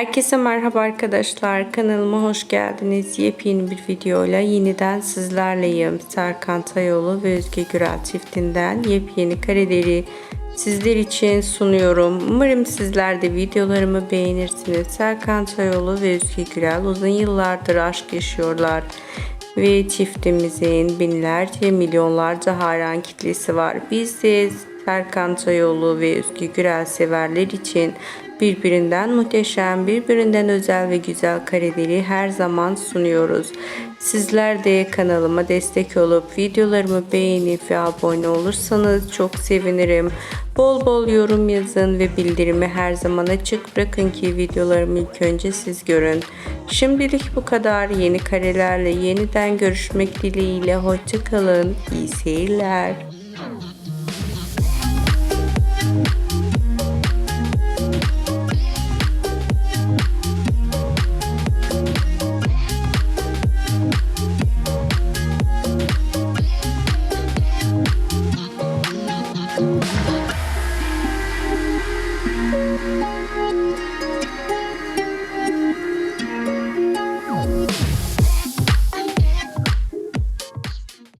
Herkese merhaba arkadaşlar. Kanalıma hoş geldiniz. Yepyeni bir videoyla yeniden sizlerleyim. Serkan Tayoğlu ve Özge Gürel çiftinden yepyeni kareleri sizler için sunuyorum. Umarım sizler de videolarımı beğenirsiniz. Serkan Tayoğlu ve Özge Gürel uzun yıllardır aşk yaşıyorlar. Ve çiftimizin binlerce milyonlarca hayran kitlesi var. Biz de Serkan Tayoğlu ve Özgü Gürel severler için birbirinden muhteşem, birbirinden özel ve güzel kareleri her zaman sunuyoruz. Sizler de kanalıma destek olup videolarımı beğenip ve abone olursanız çok sevinirim. Bol bol yorum yazın ve bildirimi her zaman açık bırakın ki videolarımı ilk önce siz görün. Şimdilik bu kadar. Yeni karelerle yeniden görüşmek dileğiyle. Hoşçakalın. İyi seyirler.